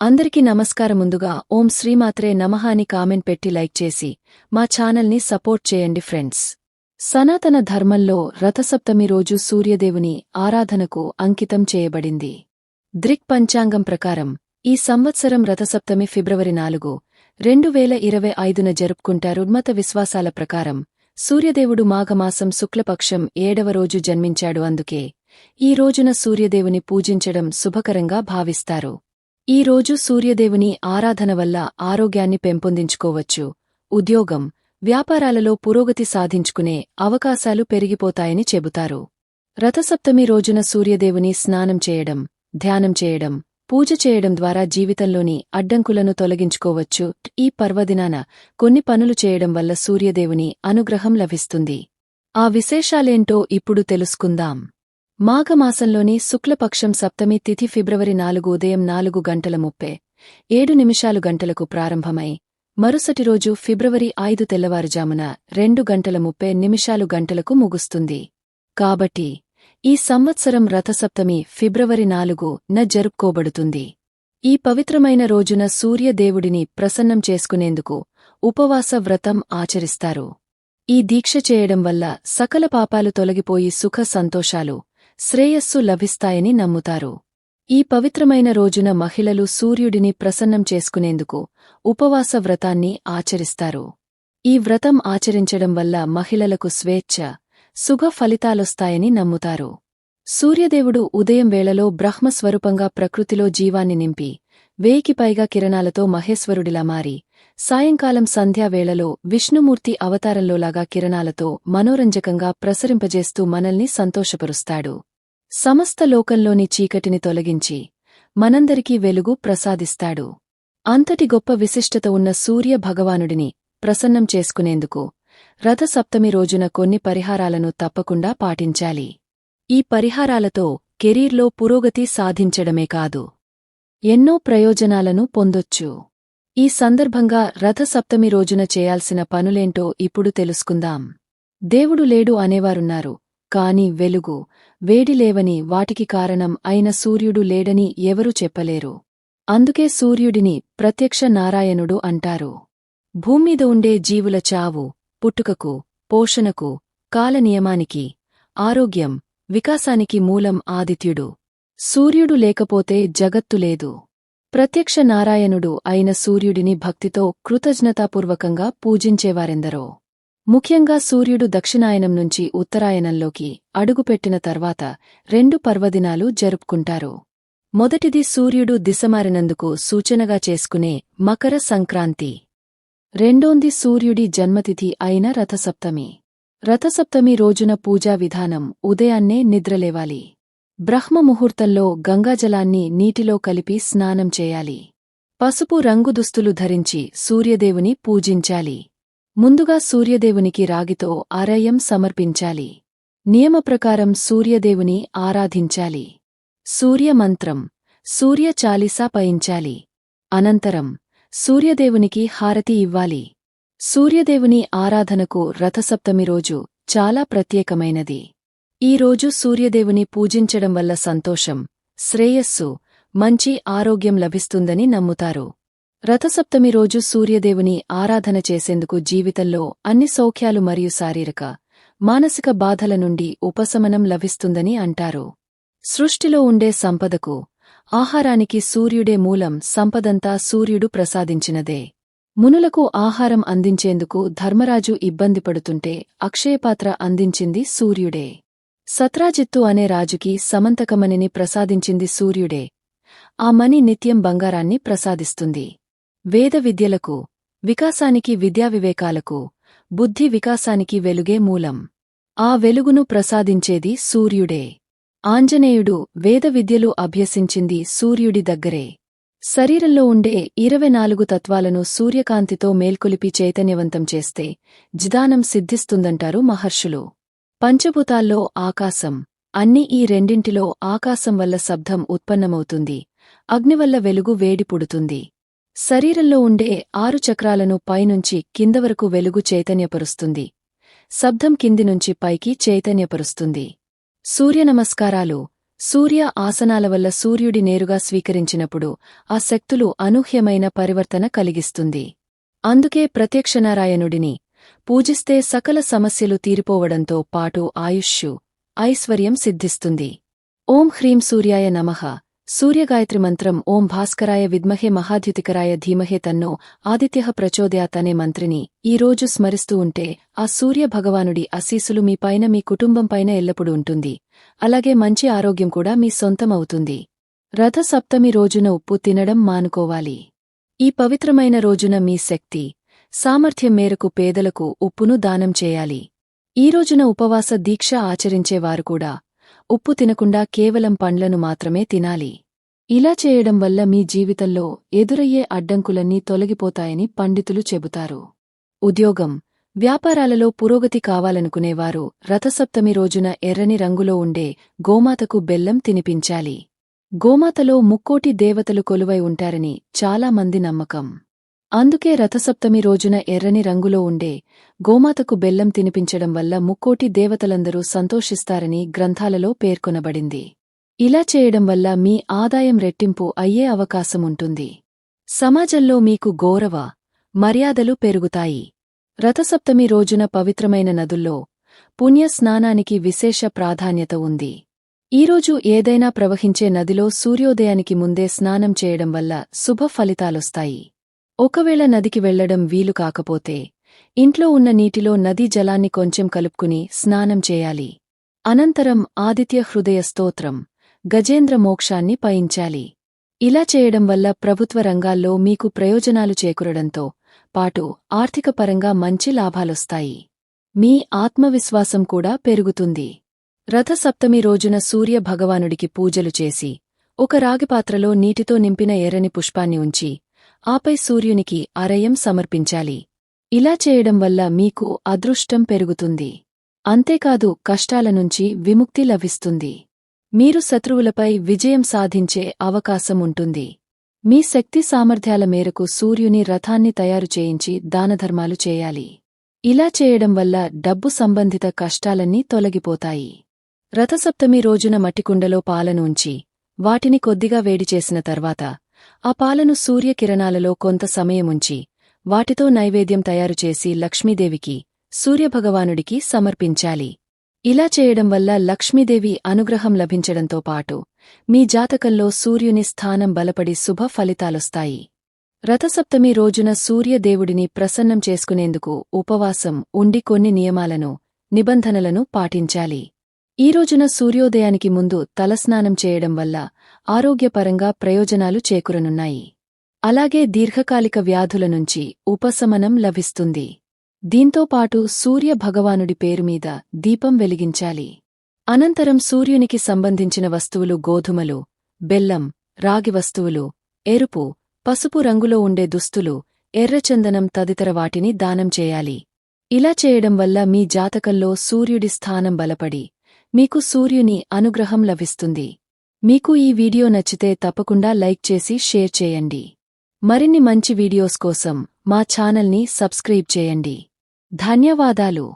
అందరికీ నమస్కారం ముందుగా ఓం శ్రీమాత్రే నమః అని కామెంట్ పెట్టి లైక్ చేసి మా ఛానల్ని సపోర్ట్ చేయండి ఫ్రెండ్స్. సనాతన ధర్మంలో రథసప్తమి రోజు సూర్యదేవుని ఆరాధనకు అంకితం చేయబడింది. దృక్ పంచాంగం ప్రకారం ఈ సంవత్సరం రథసప్తమి ఫిబ్రవరి నాలుగు రెండు వేల ఇరవై ఐదున జరుపుకుంటారు మత విశ్వాసాల ప్రకారం. సూర్యదేవుడు మాఘమాసం శుక్లపక్షం ఏడవ రోజు జన్మించాడు అందుకే ఈ రోజున సూర్యదేవుని పూజించడం శుభకరంగా భావిస్తారు. ఈ రోజు సూర్యదేవుని ఆరాధన వల్ల ఆరోగ్యాన్ని పెంపొందించుకోవచ్చు. ఉద్యోగం వ్యాపారాలలో పురోగతి సాధించుకునే అవకాశాలు పెరిగిపోతాయని చెబుతారు. రథసప్తమి రోజున సూర్యదేవుని స్నానం చేయడం ధ్యానం చేయడం పూజ చేయడం ద్వారా జీవితంలోని అడ్డంకులను తొలగించుకోవచ్చు. ఈ పర్వదినాన కొన్ని పనులు చేయడం వల్ల సూర్యదేవుని అనుగ్రహం లభిస్తుంది. ఆ విశేషాలేంటో ఇప్పుడు తెలుసుకుందాం. మాఘమాసంలోని శుక్లపక్షం సప్తమి తిథి ఫిబ్రవరి నాలుగు ఉదయం నాలుగు గంటల ముప్పై ఏడు నిమిషాలు గంటలకు ప్రారంభమై మరుసటి రోజు ఫిబ్రవరి ఐదు తెల్లవారుజామున రెండు గంటల ముప్పై నిమిషాలు గంటలకు ముగుస్తుంది. కాబట్టి ఈ సంవత్సరం రథసప్తమి ఫిబ్రవరి నాలుగు న జరుపుకోబడుతుంది. ఈ పవిత్రమైన రోజున సూర్యదేవుడిని ప్రసన్నం చేసుకునేందుకు ఉపవాస వ్రతం ఆచరిస్తారు. ఈ దీక్ష చేయడం వల్ల సకల పాపాలు తొలగిపోయి సుఖ సంతోషాలు శ్రేయస్సు లభిస్తాయని నమ్ముతారు. ఈ పవిత్రమైన రోజున మహిళలు సూర్యుడిని ప్రసన్నం చేసుకునేందుకు ఉపవాస వ్రతాన్ని ఆచరిస్తారు. ఈ వ్రతం ఆచరించడం వల్ల మహిళలకు స్వేచ్ఛ సుఖ ఫలితాలొస్తాయని నమ్ముతారు. సూర్యదేవుడు ఉదయం వేళలో బ్రహ్మస్వరూపంగా ప్రకృతిలో జీవాన్ని నింపి వేయికిపైగా కిరణాలతో మహేశ్వరుడిలా మారి సాయంకాలం సంధ్యావేళలో విష్ణుమూర్తి అవతారంలోలాగా కిరణాలతో మనోరంజకంగా ప్రసరింపజేస్తూ మనల్ని సంతోషపరుస్తాడు. సమస్త లోకంలోని చీకటిని తొలగించి మనందరికీ వెలుగు ప్రసాదిస్తాడు. అంతటి గొప్ప విశిష్టత ఉన్న సూర్య భగవానుడిని ప్రసన్నం చేసుకునేందుకు రథసప్తమి రోజున కొన్ని పరిహారాలను తప్పకుండా పాటించాలి. ఈ పరిహారాలతో కెరీర్లో పురోగతి సాధించడమే కాదు ఎన్నో ప్రయోజనాలను పొందొచ్చు. ఈ సందర్భంగా రథసప్తమి రోజున చేయాల్సిన పనులేంటో ఇప్పుడు తెలుసుకుందాం. దేవుడు లేడు అనేవారున్నారు కాని వెలుగు వేడిలేవని వాటికి కారణం అయిన సూర్యుడు లేడని ఎవరూ చెప్పలేరు. అందుకే సూర్యుడిని ప్రత్యక్ష నారాయణుడు అంటారు. భూమ్మీద ఉండే జీవుల చావు పుట్టుకకు పోషణకు కాలనియమానికి ఆరోగ్యం వికాసానికి మూలం ఆదిత్యుడు. సూర్యుడు లేకపోతే జగత్తు లేదు. ప్రత్యక్ష నారాయణుడు అయిన సూర్యుడిని భక్తితో కృతజ్ఞతాపూర్వకంగా పూజించేవారెందరో. ముఖ్యంగా సూర్యుడు దక్షిణాయనం నుంచి ఉత్తరాయణంలోకి అడుగుపెట్టిన తర్వాత రెండు పర్వదినాలు జరుపుకుంటారు. మొదటిది సూర్యుడు దిశమారినందుకు సూచనగా చేసుకునే మకర సంక్రాంతి. రెండోంది సూర్యుడి జన్మతిథి అయిన రథసప్తమి. రథసప్తమి రోజున పూజా విధానం ఉదయాన్నే నిద్రలేవాలి. బ్రహ్మముహూర్తంలో గంగాజలాన్ని నీటిలో కలిపి స్నానం చేయాలి. పసుపు రంగు దుస్తులు ధరించి సూర్యదేవుని పూజించాలి. ముందుగా సూర్యదేవునికి రాగితో ఆరయం సమర్పించాలి. నియమప్రకారం సూర్యదేవుని ఆరాధించాలి. సూర్యమంత్రం సూర్య చాలీసా పయించాలి. అనంతరం సూర్యదేవునికి హారతి ఇవ్వాలి. సూర్యదేవుని ఆరాధనకు రథసప్తమి రోజు చాలా ప్రత్యేకమైనది. ఈ రోజు సూర్యదేవుని పూజించడం వల్ల సంతోషం శ్రేయస్సు మంచి ఆరోగ్యం లభిస్తుందని నమ్ముతారు. రథసప్తమి రోజు సూర్యదేవుని ఆరాధన చేసేందుకు జీవితంలో అన్ని సౌఖ్యాలు మరియు శారీరక మానసిక బాధల నుండి ఉపశమనం లభిస్తుందని అంటారు. సృష్టిలో ఉండే సంపదకు ఆహారానికి సూర్యుడే మూలం సంపదంతా సూర్యుడు ప్రసాదించినదే. మునులకు ఆహారం అందించేందుకు ధర్మరాజు ఇబ్బంది పడుతుంటే అక్షయపాత్ర అందించింది సూర్యుడే. సత్రాజిత్తు అనే రాజుకి సమంతకమణిని ప్రసాదించింది సూర్యుడే. ఆ మణి నిత్యం బంగారాన్ని ప్రసాదిస్తుంది. వేద విద్యలకు వికాసానికి విద్యావివేకాలకు బుద్ధి వికాసానికి వెలుగే మూలం. ఆ వెలుగును ప్రసాదించేది సూర్యుడే. ఆంజనేయుడు వేద విద్యలు అభ్యసించింది సూర్యుడి దగ్గరే. శరీరంలో ఉండే ఇరవై నాలుగు తత్వాలను సూర్యకాంతితో మేల్కొలిపి చైతన్యవంతం చేస్తే జిదానం సిద్ధిస్తుందంటారు మహర్షులు. పంచభూతాల్లో ఆకాశం అన్ని ఈ రెండింటిలో ఆకాశం వల్ల శబ్దం ఉత్పన్నమవుతుంది. అగ్నివల్ల వెలుగు వేడి పుడుతుంది శరీరంలో ఉండే ఆరు చక్రాలను పైనుంచి కిందవరకు వెలుగు చైతన్యపరుస్తుంది. శబ్దం కింది నుంచి పైకి చైతన్యపరుస్తుంది. సూర్య నమస్కారాలు. సూర్య ఆసనాల వల్ల సూర్యుడి నేరుగా స్వీకరించినప్పుడు ఆ శక్తులు అనూహ్యమైన పరివర్తన కలిగిస్తుంది. అందుకే ప్రత్యక్షనారాయణుడిని పూజిస్తే సకల సమస్యలు తీరిపోవడంతో పాటు ఆయుష్షు ఐశ్వర్యం సిద్ధిస్తుంది. ఓం హ్రీం సూర్యాయ నమః. సూర్యగాయత్రి మంత్రం ఓం భాస్కరాయ విద్మహే మహాద్యుతికరాయ ధీమహే తన్నో ఆదిత్య ప్రచోదయాత్ అనే మంత్రిని ఈ రోజు స్మరిస్తూ ఉంటే ఆ సూర్య భగవానుడి అశీసులు మీ పైన మీ కుటుంబం పైన ఎల్లప్పుడూ ఉంటుంది అలాగే మంచి ఆరోగ్యం కూడా మీ సొంతం అవుతుంది రథ సప్తమి రోజున ఉప్పు తినడం మానుకోవాలి ఈ పవిత్రమైన రోజున మీ శక్తి సామర్థ్యం మేరకు పేదలకు ఉప్పును దానం చేయాలి ఈ రోజున ఉపవాస దీక్ష ఆచరించేవారు కూడా ఉప్పు తినకుండా కేవలం పండ్లను మాత్రమే తినాలి. ఇలా చేయడం వల్ల మీ జీవితంలో ఎదురయ్యే అడ్డంకులన్నీ తొలగిపోతాయని పండితులు చెబుతారు. ఉద్యోగం. వ్యాపారాలలో పురోగతి కావాలనుకునేవారు రథసప్తమి రోజున ఎర్రని రంగులో ఉండే గోమాతకు బెల్లం తినిపించాలి. గోమాతలో ముక్కోటి దేవతలు కొలువై ఉంటారని చాలా మంది నమ్మకం. అందుకే రథసప్తమి రోజున ఎర్రని రంగులో ఉండే గోమాతకు బెల్లం తినిపించడం వల్ల ముక్కోటి దేవతలందరూ సంతోషిస్తారని గ్రంథాలలో పేర్కొనబడింది. ఇలా చేయడం వల్ల మీ ఆదాయం రెట్టింపు అయ్యే అవకాశముంటుంది సమాజంలో మీకు గౌరవ మర్యాదలు పెరుగుతాయి. రథసప్తమి రోజున పవిత్రమైన నదుల్లో పుణ్య స్నానానికి విశేష ప్రాధాన్యత ఉంది. ఈరోజు ఏదైనా ప్రవహించే నదిలో సూర్యోదయానికి ముందే స్నానం చేయడం వల్ల శుభ ఫలితాలొస్తాయి. ఒకవేళ నదికి వెళ్ళడం వీలు కాకపోతే ఇంట్లో ఉన్న నీటిలో నదీ జలాన్ని కొంచెం కలుపుకుని స్నానం చేయాలి. అనంతరం ఆదిత్య హృదయ స్తోత్రం గజేంద్ర మోక్షాన్ని పయించాలి. ఇలా చేయడం వల్ల ప్రభుత్వ రంగాల్లో మీకు ప్రయోజనాలు చేకూరడంతో పాటు ఆర్థికపరంగా మంచి లాభాలొస్తాయి. మీ ఆత్మవిశ్వాసం కూడా పెరుగుతుంది. రథసప్తమి రోజున సూర్య భగవానుడికి పూజలు చేసి ఒక రాగిపాత్రలో నీటితో నింపిన ఎర్రని పుష్పాన్ని ఉంచి ఆపై సూర్యునికి అరయం సమర్పించాలి. ఇలా చేయడం వల్ల మీకు అదృష్టం పెరుగుతుంది. అంతేకాదు కష్టాల నుంచి విముక్తి లభిస్తుంది. మీరు శత్రువులపై విజయం సాధించే అవకాశం ఉంటుంది. మీ శక్తి సామర్థ్యాల మేరకు సూర్యుని రథాన్ని తయారు చేయించి దానధర్మాలు చేయాలి. ఇలా చేయడం వల్ల డబ్బు సంబంధిత కష్టాలన్నీ తొలగిపోతాయి. రథసప్తమి రోజున మట్టికుండలో పాలను ఉంచి వాటిని కొద్దిగా వేడి చేసిన తర్వాత ఆ పాలను సూర్యకిరణాలలో కొంత సమయముంచి వాటితో నైవేద్యం తయారుచేసి లక్ష్మీదేవికి సూర్యభగవానుడికి సమర్పించాలి. ఇలా చేయడం వల్ల లక్ష్మీదేవి అనుగ్రహం లభించడంతో పాటు మీ జాతకంలో సూర్యుని స్థానం బలపడి శుభ ఫలితాలొస్తాయి. రథసప్తమి రోజున సూర్యదేవుడిని ప్రసన్నం చేసుకునేందుకు ఉపవాసం ఉండి కొన్ని నియమాలను నిబంధనలను పాటించాలి. ఈ రోజున సూర్యోదయానికి ముందు తలస్నానం చేయడం వల్ల ఆరోగ్యపరంగా ప్రయోజనాలు చేకూరనున్నాయి. అలాగే దీర్ఘకాలిక వ్యాధుల నుంచి ఉపశమనం లభిస్తుంది. దీంతోపాటు సూర్య భగవానుడి పేరుమీద దీపం వెలిగించాలి. అనంతరం సూర్యునికి సంబంధించిన వస్తువులు గోధుమలు బెల్లం రాగి వస్తువులు ఎరుపు పసుపు రంగులో ఉండే దుస్తులు ఎర్రచందనం తదితర వాటిని దానం చేయాలి. ఇలా చేయడం వల్ల మీ జాతకంలో సూర్యుడి స్థానం బలపడి మీకు సూర్యుని అనుగ్రహం లభిస్తుంది. మీకు ఈ వీడియో నచ్చితే తప్పకుండా లైక్ చేసి షేర్ చేయండి. మరిన్ని మంచి వీడియోస్ కోసం మా ఛానల్ని సబ్స్క్రైబ్ చేయండి. ధన్యవాదాలు.